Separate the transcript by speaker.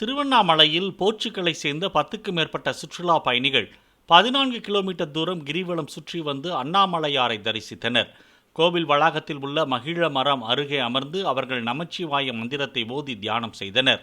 Speaker 1: திருவண்ணாமலையில் போர்ச்சுகலை சேர்ந்த பத்துக்கும் மேற்பட்ட சுற்றுலா பயணிகள் பதினான்கு கிலோமீட்டர் தூரம் கிரிவலம் சுற்றி வந்து அண்ணாமலையாரை தரிசித்தனர். கோவில் வளாகத்தில் உள்ள மகிழ மரம் அருகே அமர்ந்து அவர்கள் நமச்சிவாய மந்திரத்தை ஓதி தியானம் செய்தனர்.